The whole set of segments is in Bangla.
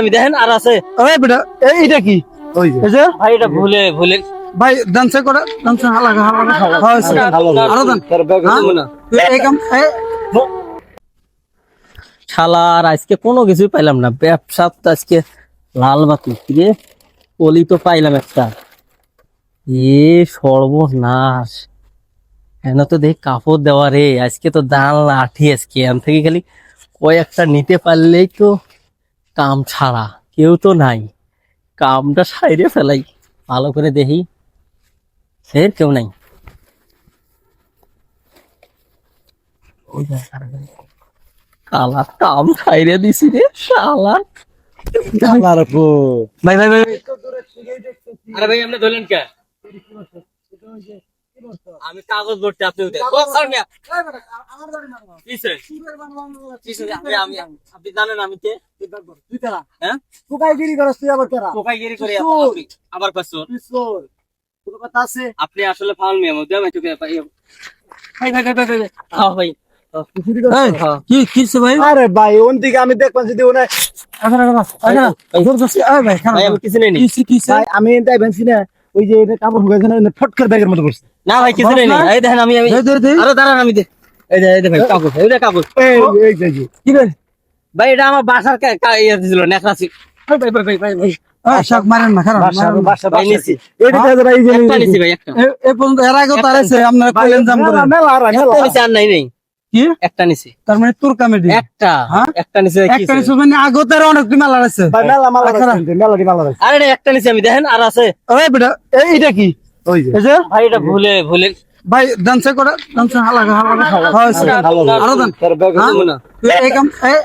আমি দেখেন আর আছে। ওই বেটা এই এটা কি? ওই যে। এই যে? ভাই এটা ভুলে ভুলে। ভাই ডান্সে করে ডান্সে হালাকা হালাকা হয়েছে। আরও দেন। তার ব্যাগ হ্যাঁ? দেবো না। তুই এই কাম এই। শালার আজকে কোনো কিছুই পাইলাম না। ব্যবসা তো আজকে লাল বাতি রে? কলি তো পাইলাম একটা। এ সর্বনাশ। কেন তো দেখ কাপড় দেওয়া রে আজকে তো দান লাঠি আজকে। এখান থেকে খালি কয়েকটা নিতে পারলেই তো কাম ছাড়া কেউ তো নাই। কামটা সাইরে ফেলাই ভালো করে দেখি। সে কেউ নাই। ওই দেখ, আর দেখ। কালা কাম খাইরে দিছি রে শালা। ভাই ভাই ভাই আরে ভাই আপনি ধরলেন কে? আমি কাগজ ভর্তি আপনি উঠে জানেন আমি কে তুই কারা? হ্যাঁ টোকাইগিরি করস তুই আবার কারা? কোকাইগিরি করে আবার পাঁচশো কোনো কথা আছে? আপনি আসলে ফাউল মিয়া মধ্যে আমি তোকে ভাই ভাই ভাই ভাই ভাই ভাই হ্যাঁ ভাই চুরি কি কিছে ভাই আরে ভাই ওন দিকে আমি যদি ওনে কিছু নেই ভেনছি না ওই যে এটা কাপড় না ফটকার ব্যাগের মতো করছে। না ভাই কিছু নেই এই দেখেন আমি আমি আরে দাঁড়ান আমি দে এই এই ভাই কাগজ এই কাগজ এই এই যে, কি রে ভাই এটা আমার বাসার ইয়ে দিছিল নেকড়াসি ভাই ভাই ভাই ভাই ভাই ভাই। এই শাক মারেন না খারাপ বাসা বাসা ভাই বাসা নিছি। এইটা দেখো ভাই এই যে একটা নিছি। ভাই একটা। এ পর্যন্ত এর আগেও তার আছে আপনারা কি একটা নিছি তার মানে তোর কমেডি একটা হ্যাঁ? একটা নিচে একটা নিছে মানে আগতের অনেক মেলা আছে ভাই মেলা মালা আখানা। রাখছেন, মেলাডি আরে একটা নিচে আমি দেখেন আর আছে ওই বেটা এই এটা কি ওই যে ভাই এটা ভুলে ভুলে ভাই ডান্সে করে ডান্সে হালাকা হালাকা হয়েছে আরও দেন তার ব্যাগ হ্যাঁ? দেবো না। তুই এই কাম এই-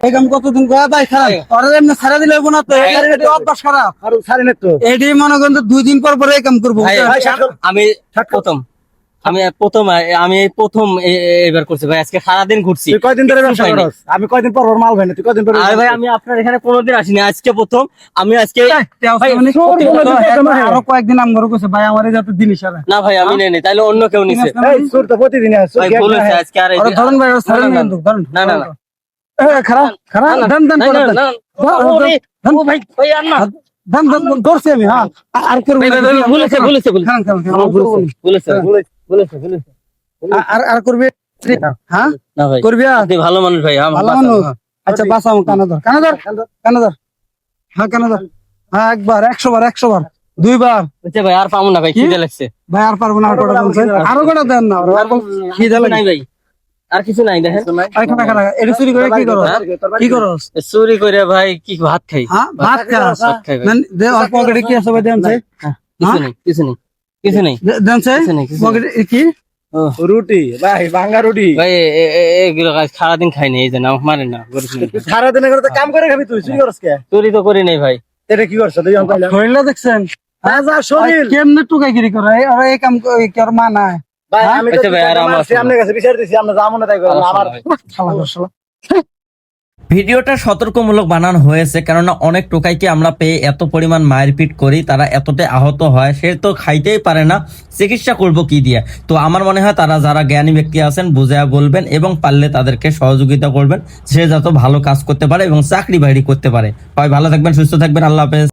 এই কাম কতদিন করা ভাই খারাপ ওরা এমনি ছাড়া দিলে হইবো না তো এটার অভ্যাস খারাপ আর সারি না তো এটি মনে করেন দুই দিন পর পর এই কাম করব আমি প্রথম আমি প্রথম আমি প্রথম এবার করছি ভাই আজকে সারাদিন ঘুরছি। তুই কয়দিন ধরে ব্যবসা পাইনি। আমি কয়দিন পর মাল ভাই না তুই কয়দিন পর আরে ভাই আমি আপনার এখানে কোনোদিন আসিনি আজকে প্রথম। আমি আজকে। আরও কয়েকদিন আমগর কইছে ভাই আমার যাতে জিনিস আরে না ভাই আমি নেই নি, তাইলে অন্য কেউ নিছে। এই চোর তো প্রতিদিন আসে ভাই ভুল হয়েছে আজকে আর ওরা ভাই ছাড়েন না, না, না, খারাপ খারাপ দেন দেন করে দেন দেন। ও ভাই ভাই আর না। দেন দেন দেন, ধরছি আমি হ্যাঁ। আর- করব ভুলেছে ভুলেছে ভুলেছে ভুলেছে ভুলেছে ভুলেছে আর- আর আর করবি? হ্যাঁ? না ভাই করবি ভালো মানুষ ভাই আমার ভালো বাঁচান। মানুষ। আচ্ছা বাঁচাও কানাদার কানাদার কানাদার হ্যাঁ কানাদার হ্যাঁ একবার একশো বার একশো বার দুইবার ভাই আর পাবো না ভাই খিদে লাগছে। ভাই আর পারব না আর আরও কটা দেন না নাই ভাই আর কিছু নাই দেখেন। এটা চুরি করে কি করো কি করো চুরি করে ভাই কি ভাত খাই। হ্যাঁ ভাত খাই পকেটে কি আছে ভাই দেন কিছু নেই কিছু নেই। কিছু নেই। পকেটে কি? রুটি। ভাই ভাঙ্গা রুটি। ভাই এগুলো কাজ সারাদিন খাই নাই এই যে না মারেন না করিস না। সারা দিনে করে তো কাম করে খাবি তুই চুরি করস কে? চুরি তো করি নাই ভাই। এটা কি করছ? তুই শরীরটা দেখছেন? রাজা শরীর। কেমনে টুকাইগিরি করে? ওরা এই কাম ক- আর মানায় ভাই হ্যাঁ? আমি তো আচ্ছা ভাই, আর আমার মারছি, কাছে বিচার দিছি আমরা যাব না তাই করলাম আমার শালা শালা। ভিডিওটা সতর্কমূলক বানানো হয়েছে, কেননা অনেক টোকাইকে আমরা পেয়ে এত পরিমাণ মারপিট করি, তারা এতটাই আহত হয়, সে তো খাইতেই পারে না, চিকিৎসা করব কি দিয়ে? তো আমার মনে হয় তারা যারা জ্ঞানী ব্যক্তি আছেন বুঝায় বলবেন এবং পারলে তাদেরকে সহযোগিতা করবেন, সে যাতে ভালো কাজ করতে পারে এবং চাকরি বাকরি করতে পারে। হয়, ভালো থাকবেন, সুস্থ থাকবেন, আল্লাহ হাফেজ।